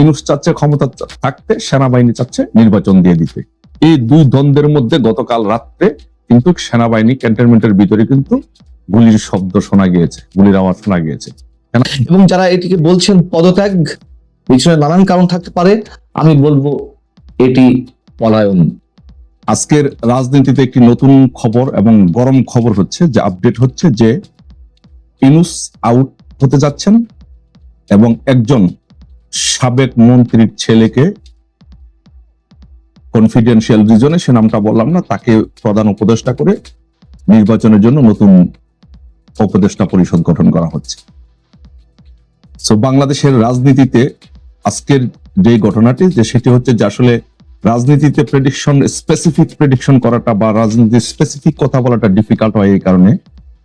ইনুস চাচ্ছে ক্ষমতা থাকতে সেনাবাহিনী চাচ্ছে নির্বাচন দিয়ে দিতে। এই দুই দ্বন্দ্বের মধ্যে গতকাল রাত্রে কিন্তু সেনাবাহিনী ক্যান্টনমেন্টের ভিতরে কিন্তু গুলির শব্দ শোনা গিয়েছে গুলির আওয়াজ শোনা গিয়েছে। এবং যারা এটিকে বলছেন পদত্যাগ পিছনে নানান কারণ থাকতে পারে। আমি বলব এটি পলায়ন। আজকের রাজনীতিতে একটি নতুন খবর এবং গরম খবর হচ্ছে যে আপডেট হচ্ছে যে ইনুস আউট হতে যাচ্ছেন এবং একজন সাবেক মন্ত্রীর ছেলেকে কনফিডেন্সিয়াল রিজনে সে নামটা বললাম না, তাকে প্রধান উপদেষ্টা করে নির্বাচনের জন্য নতুন উপদেষ্টা পরিষদ গঠন করা হচ্ছে। সো বাংলাদেশের রাজনীতিতে আজকের যে ঘটনাটি, যে সেটি হচ্ছে যে আসলে রাজনীতিতে প্রেডিকশন স্পেসিফিক প্রেডিকশন করাটা বা রাজনীতির স্পেসিফিক কথা বলাটা ডিফিকাল্ট হয় এই কারণে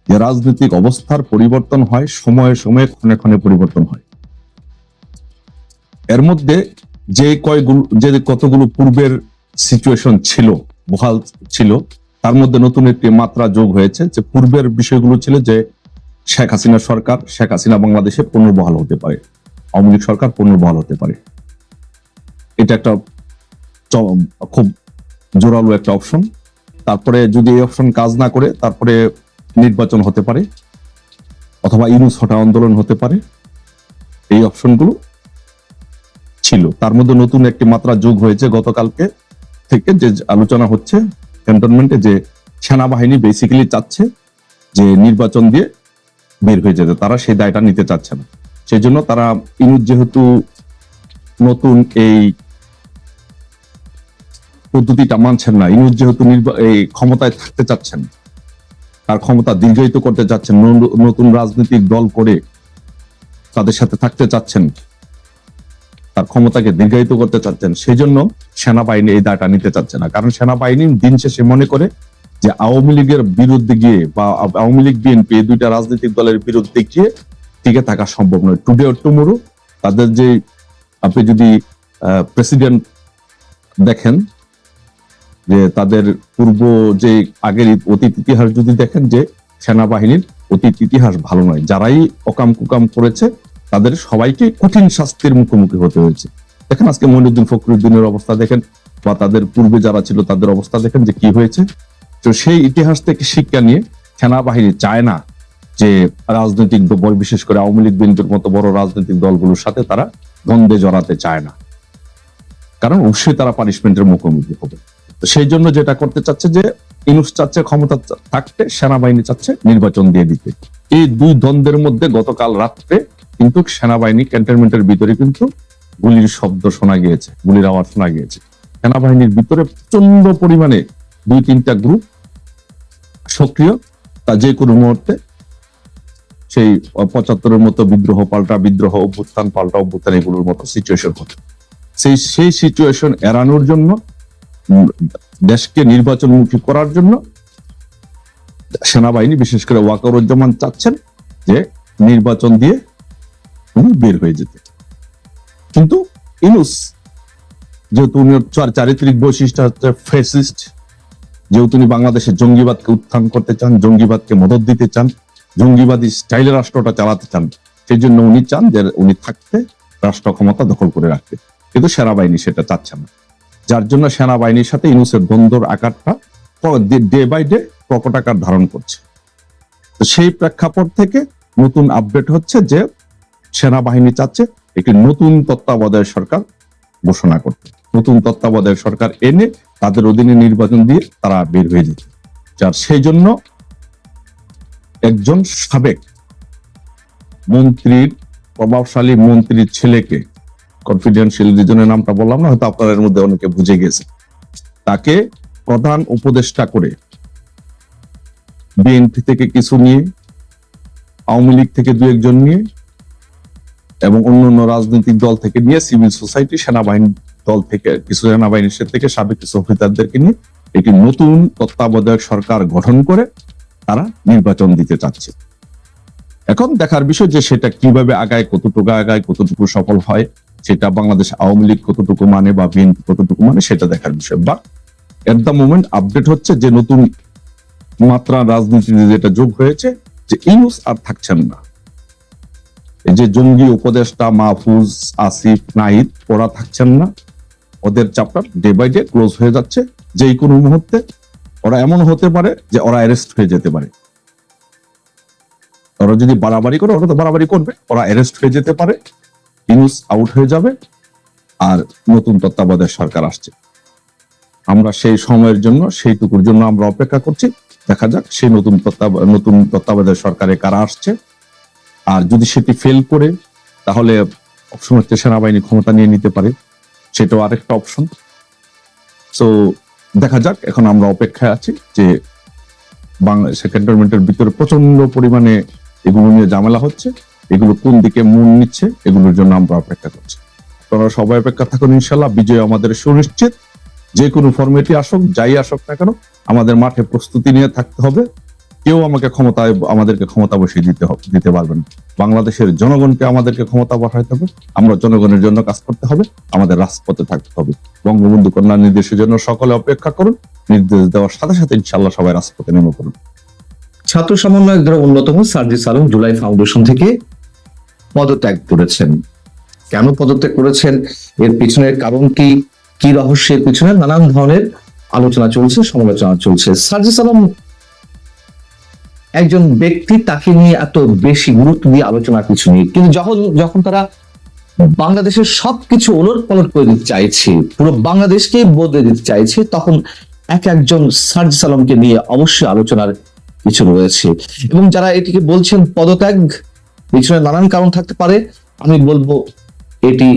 যে রাজনৈতিক অবস্থার পরিবর্তন হয়, সময়ে সময়ে ক্ষণে ক্ষণে পরিবর্তন হয়। এর মধ্যে যে কয়গুলো, যে কতগুলো পূর্বের সিচুয়েশন ছিল, বহাল ছিল, তার মধ্যে নতুন একটি মাত্রা যোগ হয়েছে যে পূর্বের বিষয়গুলো ছিল যে শেখ হাসিনা সরকার, শেখ হাসিনা বাংলাদেশে পুনর্বহাল হতে পারে, আওয়ামী লীগ সরকার পুনর্বহাল হতে পারে। এটা একটা খুব জোরালো একটা অপশন তারপরে যদি এই অপশন কাজ না করে, তারপরে নির্বাচন হতে পারে, অথবা ইউনুস হটা আন্দোলন হতে পারে। এই অপশনগুলো ছিল। তার মধ্যে নতুন একটি মাত্রা যোগ হয়েছে গতকালকে থেকে, যে আলোচনা হচ্ছে ক্যান্টনমেন্টে যে সেনাবাহিনী বেসিক্যালি চাচ্ছে যে নির্বাচন দিয়ে বের হয়ে যেতে। তারা সেই দায়টা নিতে চাচ্ছে না। সেই জন্য তারা ইনুস যেহেতু নতুন এই পদ্ধতিটা মানছেন না ইনুস যেহেতু এই ক্ষমতায় থাকতে চাচ্ছেন, তার ক্ষমতা দীর্ঘায়িত করতে চাচ্ছেন নতুন রাজনৈতিক দল করে তাদের সাথে থাকতে চাচ্ছেন তার ক্ষমতাকে দীর্ঘায়িত করতে চাচ্ছেন সেই জন্য সেনাবাহিনী এই দায়টা নিতে চাচ্ছে না। কারণ সেনাবাহিনী দিন শেষে মনে করে যে আওয়ামী লীগের বিরুদ্ধে গিয়ে বা আওয়ামী লীগ, বিএনপি এই দুইটা রাজনৈতিক দলের বিরুদ্ধে গিয়ে টিকে থাকা সম্ভব নয়। টুডে টুমোরো তাদের যে আপনি যদি প্রেসিডেন্ট দেখেন, যে তাদের পূর্ব যে আগের অতীত ইতিহাস যদি দেখেন যে সেনাবাহিনীর অতীত ইতিহাস ভালো নয়। যারাই অকাম কুকাম করেছে তাদের সবাইকে কঠিন শাস্তির মুখোমুখি হতে হয়েছে। দেখেন আজকে মইনুদ্দিন ফখরুদ্দিনের অবস্থা দেখেন, বা তাদের পূর্বে যারা ছিল তাদের অবস্থা দেখেন যে কি হয়েছে। তো সেই ইতিহাস থেকে শিক্ষা নিয়ে সেনাবাহিনী চায় না যে রাজনৈতিক দল, বিশেষ করে আওয়ামী লীগ বিএনপির মতো বড় রাজনৈতিক দলগুলোর সাথে তারা দ্বন্দ্বে জড়াতে চায় না। কারণ অবশ্যই তারা পানিশমেন্টের মুখোমুখি হবে। তো সেই জন্য যেটা করতে চাচ্ছে যে ইনুস চাচ্ছে ক্ষমতা থাকতে, সেনাবাহিনী চাচ্ছে নির্বাচন দিয়ে দিতে। এই দুই দ্বন্দ্বের মধ্যে গতকাল রাত্রে কিন্তু সেনাবাহিনী ক্যান্টনমেন্টের ভিতরে কিন্তু গুলির শব্দ শোনা গিয়েছে, গুলির আওয়াজ শোনা গিয়েছে। সেনাবাহিনীর ভিতরে প্রচণ্ড পরিমাণে দুই তিনটা গ্রুপ সক্রিয়, তা যে কোনো মুহূর্তে সেই পঁচাত্তরের মতো বিদ্রোহ পাল্টা বিদ্রোহ অভ্যুত্থান, পাল্টা অভ্যুত্থান এগুলোর মতো সিচুয়েশন হতো। সেই সেই সিচুয়েশন এড়ানোর জন্য, দেশকে নির্বাচনমুখী করার জন্য সেনাবাহিনী বিশেষ করে ওয়াকারুজ্জামান চাচ্ছেন যে নির্বাচন দিয়ে বের হয়ে যেতে। কিন্তু ইনুস, যেহেতু উনি চার চারিত্রিক বৈশিষ্ট্য হচ্ছে ফেসিস্ট যেহেতু উনি বাংলাদেশে জঙ্গিবাদকে উত্থান করতে চান, জঙ্গিবাদকে মদত দিতে চান, জঙ্গিবাদী স্টাইলে রাষ্ট্রটা চালাতে চান, সেই জন্য উনি চান যে উনি থাকতে রাষ্ট্র ক্ষমতা দখল করে রাখতে। কিন্তু সেনাবাহিনী সেটা চাচ্ছে না। যার জন্য সেনাবাহিনীর সাথে ইনুসের দ্বন্দ্বর আকারটা ডে বাই ডে প্রকট আকার ধারণ করছে। তো সেই প্রেক্ষাপট থেকে নতুন আপডেট হচ্ছে যে সেনাবাহিনী চাচ্ছে একটি নতুন তত্ত্বাবধায়ক সরকার ঘোষণা করতে। নতুন তত্ত্বাবধায়ক সরকার এনে তাদের অধীনে নির্বাচন দিয়ে তারা বের হয়ে যেত। যার সেই জন্য একজন সাবেক মন্ত্রীর, প্রভাবশালী মন্ত্রীর ছেলেকে কনফিডেন্সিয়াল রিজনের নামটা বললাম না, হয়তো আপনাদের মধ্যে অনেকে বুঝে গেছে। তাকে প্রধান উপদেষ্টা করে বিএনপি থেকে কিছু নিয়ে, আওয়ামী লীগ থেকে দু একজন নিয়ে এবং অন্যান্য রাজনৈতিক দল থেকে নিয়ে সিভিল সোসাইটি সেনাবাহিনী দল থেকে, কিছু সেনাবাহিনীর থেকে সাবেক কিছু অফিসারদেরকে নিয়ে একটি নতুন তত্ত্বাবধায়ক সরকার গঠন করে তারা নির্বাচন দিতে চাচ্ছে। এখন দেখার বিষয় যে সেটা কীভাবে আগায়, কতটুকু আগায়, কতটুকু সফল হয়, সেটা বাংলাদেশ আওয়ামী লীগ কতটুকু মানে বা বিএনপি কতটুকু মানে সেটা দেখার বিষয়। বা এট দ্য মোমেন্ট আপডেট হচ্ছে যে নতুন মাত্রা রাজনীতিতে যেটা যোগ হয়েছে, যে ইউনুস আর থাকছেন না। যে জঙ্গি উপদেষ্টা মাহফুজ আসিফ নাহিদ, ওরা থাকছেন না। ওদের chapter day by day close হয়ে যাচ্ছে। যেই কোনো মুহূর্তে ওরা এমন হতে পারে যে ওরা অ্যারেস্ট হয়ে যেতে পারে। ওরা যদি বাড়াবাড়ি করে, ওরা তো বাড়াবাড়ি করবে। ওরা অ্যারেস্ট হয়ে যেতে পারে। ইউনুস আউট হয়ে যাবে। আর নতুন তত্ত্বাবধায়ক সরকার আসছে। আমরা সেই সময়ের জন্য, সেইটুকুর জন্য আমরা অপেক্ষা করছি। দেখা যাক সেই নতুন তত্ত্বাব- নতুন তত্ত্বাবধায়ক সরকারে কারা আসছে। আর যদি সেটি ফেল করে, তাহলে অপশন হচ্ছে সেনাবাহিনী ক্ষমতা নিয়ে নিতে পারে। সেটাও আরেকটা অপশন সো দেখা যাক, এখন আমরা অপেক্ষায় আছি যে বাংলাদেশ ক্যান্টনমেন্টের ভিতরে প্রচণ্ড পরিমাণে এগুলো নিয়ে ঝামেলা হচ্ছে। এগুলো কোন দিকে মন নিচ্ছে, এগুলোর জন্য আমরা অপেক্ষা করছি। আপনারা সবাই অপেক্ষা থাকুন ইনশাল্লাহ বিজয় আমাদের সুনিশ্চিত। যে কোনো ফর্মেটই আসুক, যাই আসুক না কেন, আমাদের মাঠে প্রস্তুতি নিয়ে থাকতে হবে। কেউ আমাকে ক্ষমতায়, আমাদেরকে ক্ষমতা বসিয়ে দিতে হবে, দিতে পারবেন বাংলাদেশের জনগণকে আমাদেরকে ক্ষমতা পাঠাইতে হবে, আমরা জনগণের জন্য কাজ করতে হবে, আমাদের রাজপথে থাকতে হবে। বঙ্গবন্ধু কন্যা নির্দেশের জন্য সকলে অপেক্ষা করুন, নির্দেশ দেওয়ার সাথে সাথে ইনশাল্লাহ সবাই রাজপথে নেমে পড়ুন। ছাত্র সমন্বয়ক দ্বারা অন্যতম সার্জিস আলম জুলাই ফাউন্ডেশন থেকে পদত্যাগ করেছেন। কেন পদত্যাগ করেছেন? এর পিছনের কারণ কি? কি রহস্যের পিছনে? নানান ধরনের আলোচনা চলছে, সমালোচনা চলছে। সার্জিস আলম একজন ব্যক্তি তাকে নিয়ে এত বেশি গুরুত্ব দিয়ে আলোচনা কিছু নেই। কিন্তু যখন যখন তারা বাংলাদেশের সবকিছু ওলট পালট করে দিতে চাইছে, পুরো বাংলাদেশকে বদলে দিতে চাইছে, তখন এক একজন সার্জিস আলমকে নিয়ে অবশ্যই আলোচনার কিছু রয়েছে। এবং যারা এটিকে বলছেন পদত্যাগ, পিছনে নানান কারণ থাকতে পারে। আমি বলব এটি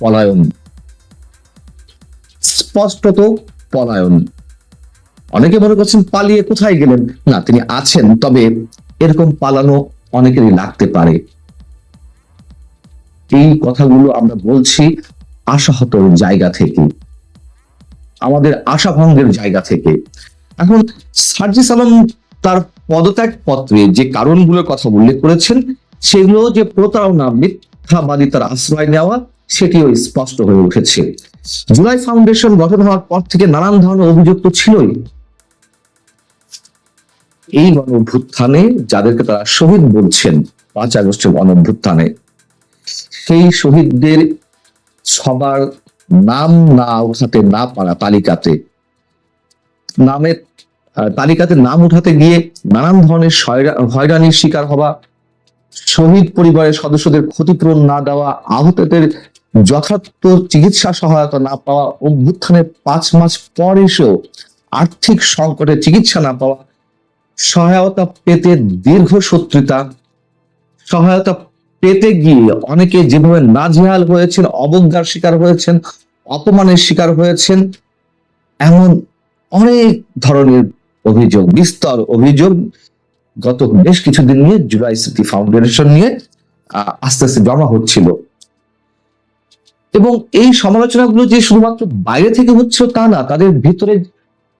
পলায়ন। স্পষ্টত পলায়ন। অনেকে মনে করছেন পালিয়ে কোথায় গেলেন? না, তিনি আছেন, তবে এরকম পালানো অনেকেরই লাগতে পারে। এই কথাগুলো আমরা বলছি আশাহতর জায়গা থেকে। আমাদের আশাভঙ্গের জায়গা থেকে। এখন সার্জিস আলম তার পদত্যাগ পত্রে যে কারণগুলোর কথা উল্লেখ করেছেন, সেগুলো যে প্রতারণা মিথ্যাবাদিতার আশ্রয় নেওয়া, সেটিও স্পষ্ট হয়ে উঠেছে। জুলাই ফাউন্ডেশন গঠন হওয়ার পর থেকে নানান ধরনের অভিযোগ তো ছিলই। এই গণ অভ্যুত্থানে যাদেরকে তারা শহীদ বলছেন, পাঁচ আগস্টের গণ অভ্যুত্থানে সেই শহীদদের সবার নাম না উঠাতে, না পারা তালিকাতে, নামের তালিকাতে নাম উঠাতে গিয়ে নানান ধরনের হয়রানির শিকার হওয়া, শহীদ পরিবারের সদস্যদের ক্ষতিপূরণ না দেওয়া, আহতদের যথার্থ চিকিৎসা সহায়তা না পাওয়া, অভ্যুত্থানের পাঁচ মাস পর এসেও আর্থিক সংকটে চিকিৎসা না পাওয়া সহায়তা পেতে দীর্ঘ শত্রুতা, সহায়তা পেতে গিয়ে অনেকে যেভাবে নাজেহাল হয়েছেন, অবজ্ঞার শিকার হয়েছেন, অপমানের শিকার হয়েছেন, এমন অনেক ধরনের অভিযোগ, বিস্তর অভিযোগ গত বেশ কিছুদিন নিয়ে জুলাই স্মৃতি ফাউন্ডেশন নিয়ে আস্তে আস্তে জমা হচ্ছিল। এবং এই সমালোচনাগুলো যে শুধুমাত্র বাইরে থেকে হচ্ছে তা না, তাদের ভিতরে